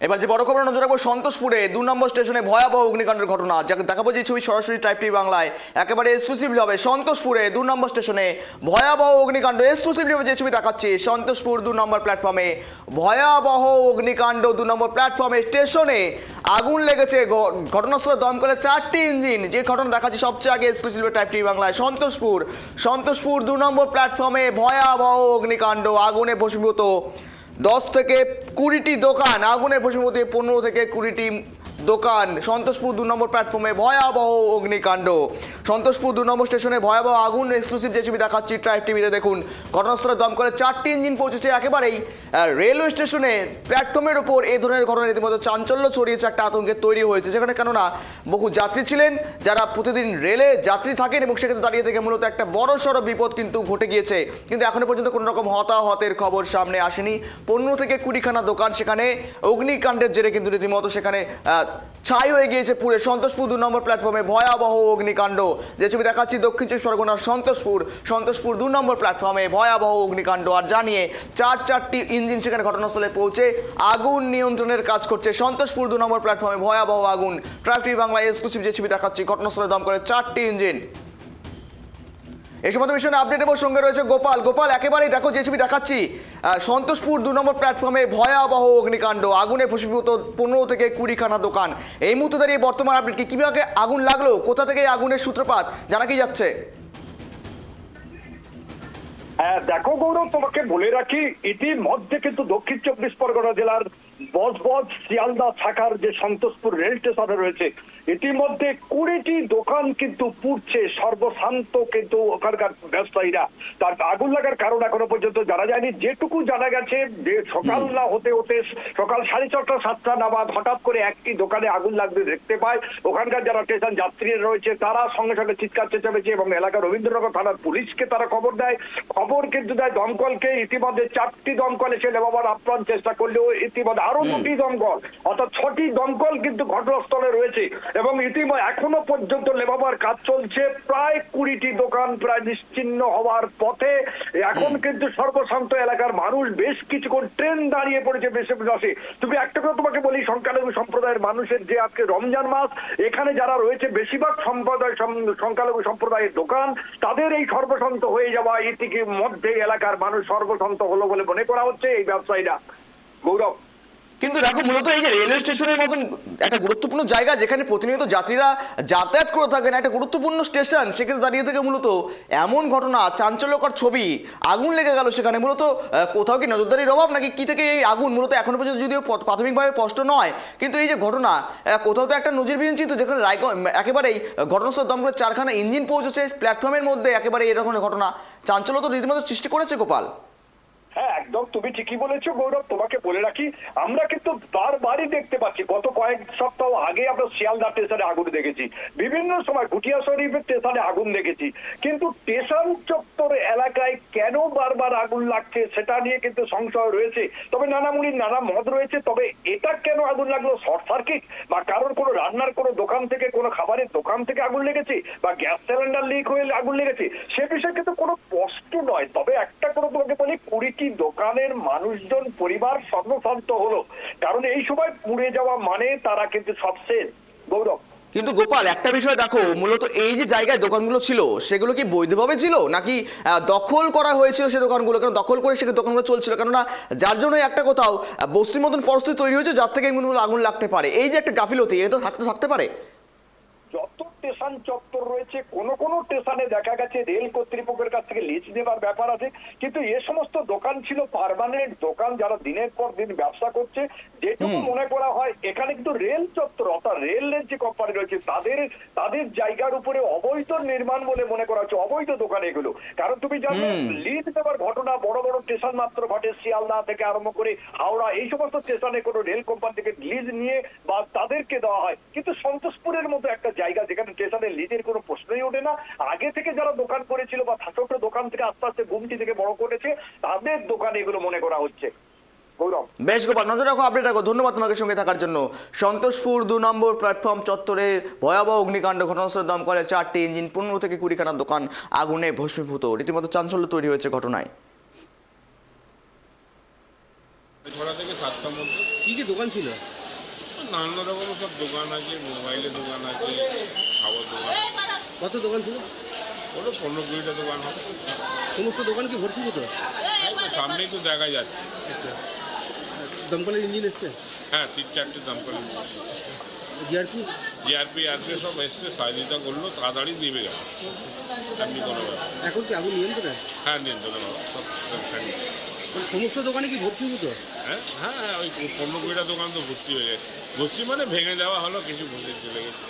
এবার যে বড় খবর নজর রাখব, সন্তোষপুরে দু নম্বর স্টেশনে ভয়াবহ অগ্নিকাণ্ডের ঘটনা। যাকে দেখাবো যে ছবি সরাসরি টাইপ টিভি বাংলায়, একেবারে এক্সক্লুসিভলি হবে সন্তোষপুরে দু নম্বর স্টেশনে ভয়াবহ অগ্নিকাণ্ড। এক্সক্লুসিভলি হবে যে ছবি দেখাচ্ছি, সন্তোষপুর দু নম্বর প্ল্যাটফর্মে ভয়াবহ অগ্নিকাণ্ড দু নম্বর প্ল্যাটফর্মে স্টেশনে আগুন লেগেছে। ঘটনাস্থলে দমকলে চারটি ইঞ্জিন। যে ঘটনা দেখাচ্ছি সবচেয়ে আগে এক্সক্লুসিভলি টাইপ টিভি বাংলায়। সন্তোষপুর সন্তোষপুর দু নম্বর প্ল্যাটফর্মে ভয়াবহ অগ্নিকাণ্ড, আগুনে ভস্মীভূত। দশ থেকে কুড়িটি দোকান আগুনে ভস্মীভূত পনেরো থেকে কুড়িটি দোকান। সন্তোষপুর দু নম্বর প্ল্যাটফর্মে ভয়াবহ অগ্নিকাণ্ড। সন্তোষপুর দু নম্বর স্টেশনে ভয়াবহ আগুন এক্সক্লুসিভ যে ছবি দেখাচ্ছি ট্রাইভ টিভিতে দেখুন। ঘটনাস্থলে দমকলের চারটি ইঞ্জিন পৌঁছেছে একেবারেই। রেলওয়ে স্টেশনে প্ল্যাটফর্মের ওপর এই ধরনের ঘটনা রীতিমতো চাঞ্চল্য ছড়িয়েছে একটা আতঙ্কের তৈরি হয়েছে। সেখানে কেননা বহু যাত্রী ছিলেন, যারা প্রতিদিন রেলে যাত্রী থাকেন এবং সেক্ষেত্রে দাঁড়িয়ে থেকে মূলত একটা বড় সড়ো বিপদ কিন্তু ঘটে গিয়েছে। কিন্তু এখনও পর্যন্ত কোনো রকম হতাহতের খবর সামনে আসেনি। পনেরো থেকে কুড়িখানা দোকান সেখানে অগ্নিকাণ্ডের জেরে কিন্তু রীতিমতো সেখানে ছাই হয়ে গিয়েছে পুরে। সন্তোষপুর দু নম্বর প্ল্যাটফর্মে ভয়াবহ অগ্নিকাণ্ড। যে ছবি দেখাচ্ছি দক্ষিণ চব্বিশ পরগনার সন্তোষপুর সন্তোষপুর দু নম্বর প্ল্যাটফর্মে ভয়াবহ অগ্নিকাণ্ড। আর জানিয়ে, চার চারটি ইঞ্জিন সেখানে ঘটনাস্থলে পৌঁছে আগুন নিয়ন্ত্রণের কাজ করছে সন্তোষপুর দু নম্বর প্ল্যাটফর্মে ভয়াবহ আগুন। ট্রাফিক বাংলা এক্সক্লুসিভ যে ছবি দেখাচ্ছি, ঘটনাস্থলে দম করে চারটি ইঞ্জিন। এই সময় বিষয়ে আপডেট এবং সঙ্গে রয়েছে গোপাল। গোপাল, একেবারেই দেখো, যে ছবি দেখাচ্ছি সন্তোষপুর দু নম্বর প্ল্যাটফর্মে ভয়াবহ অগ্নিকাণ্ড। আগুনে ভস্মীভূত পনেরো থেকে কুড়িখানা দোকান। এই মুহূর্তে দাঁড়িয়ে বর্তমান আপডেট কি? কীভাবে আগুন লাগল? কোথা থেকে আগুনের সূত্রপাত? জানা কি যাচ্ছে? হ্যাঁ দেখো গৌরব, তোমাকে বলে রাখি, ইতিমধ্যে কিন্তু দক্ষিণ চব্বিশ পরগনা জেলার বজবজ শিয়ালদা শাখার যে সন্তোষপুর রেল স্টেশনে রয়েছে, ইতিমধ্যে কুড়িটি দোকান কিন্তু পুড়ছে। সর্বশান্ত কিন্তু ওখানকার ব্যবসায়ীরা। তার আগুন লাগার কারণ এখনও পর্যন্ত জানা যায়নি। যেটুকু জানা গেছে, যে সকাল না হতে হতে সকাল সাড়ে ছটা, সাতটা নাগাদ হঠাৎ করে একটি দোকানে আগুন লাগতে দেখতে পায়। ওখানকার যারা স্টেশন যাত্রীরা রয়েছে, তারা সঙ্গে সঙ্গে চিৎকার চেঁচামেচি এবং এলাকার রবীন্দ্রনগর থানার পুলিশকে তারা খবর দেয়। খবর কিন্তু দেয় দমকলকে। ইতিমধ্যে চারটি দমকল এসে নেবাবার আপ্রাণ চেষ্টা করলেও ইতিমধ্যে আরও দুটি দমকল অর্থাৎ ছটি দমকল কিন্তু ঘটনাস্থলে রয়েছে এবং ইতিমধ্যে এখনও পর্যন্ত লেবাবার কাজ চলছে। প্রায় কুড়িটি দোকান প্রায় নিশ্চিন্ন হওয়ার পথে। এখন কিন্তু সর্বশান্ত এলাকার মানুষ বেশ কিছুক্ষণ ট্রেন দাঁড়িয়ে পড়েছে বেশি বসে তুমি একটা কথা তোমাকে বলি সংখ্যালঘু সম্প্রদায়ের মানুষের যে আজকে রমজান মাস এখানে যারা রয়েছে বেশিরভাগ সম্প্রদায় সংখ্যালঘু সম্প্রদায়ের দোকান তাদের এই সর্বশান্ত হয়ে যাওয়া এটিকে মধ্যে এলাকার মানুষ সর্বশান্ত হলো বলে মনে করা হচ্ছে এই ব্যবসায়ীরা। গৌরব। কিন্তু দেখো, মূলত এই যে রেলওয়ে স্টেশনের মতন একটা গুরুত্বপূর্ণ জায়গা যেখানে প্রতিনিয়ত যাত্রীরা যাতায়াত করে থাকেন একটা গুরুত্বপূর্ণ স্টেশন সেক্ষেত্রে দাঁড়িয়ে থেকে মূলত এমন ঘটনা, চাঞ্চল্যকর ছবি আগুন লেগে গেল সেখানে। মূলত কোথাও কি নজরদারির অভাব নাকি কি থেকে এই আগুন? মূলত এখনও পর্যন্ত যদিও প্রাথমিকভাবে স্পষ্ট নয়, কিন্তু এই যে ঘটনা কোথাও তো একটা নজিরবিহীন চিত্র যেখানে রায়গঞ্জ একেবারেই ঘটনাস্থল দমকলের চারখানা ইঞ্জিন পৌঁছেছে, প্ল্যাটফর্মের মধ্যে একেবারে এরকম ঘটনা। চাঞ্চল্য তো রীতিমতো সৃষ্টি করেছে গোপাল। একদম তুমি ঠিকই বলেছ গৌরব, তোমাকে বলে রাখি, আমরা কিন্তু বারবারই দেখতে পাচ্ছি, গত কয়েক সপ্তাহ আগে আমরা শিয়ালদা স্টেশনে আগুন দেখেছি, বিভিন্ন সময় ভুটিয়া শরীফের স্টেশনে আগুন দেখেছি, কিন্তু স্টেশন চত্বর এলাকায় কেন বারবার আগুন লাগছে সেটা নিয়ে কিন্তু সংশয় রয়েছে, তবে নানামুড়ির নানা মত রয়েছে, তবে এটা কেন আগুন লাগল, শর্ট সার্কিট? বা কারোর কোনো রান্নার কোনো দোকান থেকে, কোনো খাবারের দোকান থেকে আগুন লেগেছে? বা গ্যাস সিলিন্ডার লিক হয়ে আগুন লেগেছে? সে বিষয়ে কিন্তু কোনো স্পষ্ট নয়, তবে একটা করে তোমাকে বলি, কুড়িটি দোকানের মানুষজন, পরিবার সর্বশান্ত হলো। কারণ এই সময় পুড়ে যাওয়া মানে তারা কিন্তু সবচেয়ে গৌরব। কিন্তু গোপাল, একটা বিষয় দেখো, মূলত এই যে জায়গায় দোকানগুলো ছিল, সেগুলো কি বৈধভাবে ছিল? নাকি দখল করা হয়েছিল সে দোকানগুলো? কেন দখল করে সে দোকানগুলো চলছিল? কেননা যার জন্য একটা কোথাও বস্তির মতন পরিস্থিতি তৈরি হয়েছে, যার থেকে এই মূল আগুন লাগতে পারে। এই যে একটা গাফিলতি, এ তো থাকতে থাকতে পারে। স্টেশন চত্বর রয়েছে কোন কোন স্টেশনে দেখা গেছে রেল কর্তৃপক্ষের কাছ থেকে লিজ নেবার ব্যাপার আছে। কিন্তু এ সমস্ত দোকান ছিল পার্মানেন্ট দোকান যারা দিনের পর দিন ব্যবসা করছে। যেটুকু মনে করা হয় এখানে কিন্তু রেল চত্বর অর্থাৎ রেলের যে কোম্পানি রয়েছে তাদের তাদের জায়গার উপরে অবৈধ নির্মাণ বলে মনে করা হচ্ছে অবৈধ দোকান এগুলো। কারণ তুমি জানো লিজ দেওয়ার ঘটনা বড় বড় স্টেশন মাত্র ঘটে শিয়ালদা থেকে আরম্ভ করে হাওড়া এই সমস্ত স্টেশনে কোনো রেল কোম্পানি থেকে লিজ নিয়ে বা তাদেরকে দেওয়া হয়। কিন্তু সন্তোষপুরের মতো একটা জায়গা যেখানে স্টেশনে লিজের কোনো প্রশ্নই ওঠে না। আগে থেকে যারা দোকান করেছিল বা ছোট দোকান থেকে আস্তে আস্তে গুমটি থেকে বড় করেছে তাদের দোকানে এগুলো মনে করা হচ্ছে। বেশ গোপাল নজর রাখো আপডেট রাখো। ধন্যবাদ তোমাকে সঙ্গে থাকার জন্য। সন্তোষপুর দু নম্বর প্ল্যাটফর্ম চত্বরে ভয়াবহ অগ্নিকাণ্ড ঘটনাস্থলে দম করে চারটি ইঞ্জিন পনেরো থেকে কুড়িখানা দোকান আগুনে ভস্মীভূত। রীতিমতো চাঞ্চল্য তৈরি হয়েছে ঘটনায়। ছটা থেকে সাতটার মধ্যে। কি কি দোকান ছিল? নানা রকম সব দোকান আছে মোবাইলের দোকান আছে খাবার দোকান কত দোকান ছিল? ওটা পনেরো কুড়িটা দোকান হবে। সমস্ত দোকান কি ভর্সীভূত এই তো সামনেই তো দেখা যাচ্ছে। দমকলের ইঞ্জিন এসছে? হ্যাঁ তিন চারটে দাম করে জিআরপি? জিআরপি আরপি সব এসছে সহযোগিতা করল তাড়াতাড়ি দিবে গেল। এমনি কোনো ব্যাপার এখন কি আগুন নিয়ন্ত্রণে? হ্যাঁ নিয়ন্ত্রণ সব সমস্ত দোকানে কি ভর্সীভূত হ্যাঁ হ্যাঁ হ্যাঁ ওই পনেরো কুড়িটা দোকান তো ভর্তি হয়ে গেছে। ভর্তি মানে ভেঙে দেওয়া হলো, কিছু ভর্তি চলে গেছে।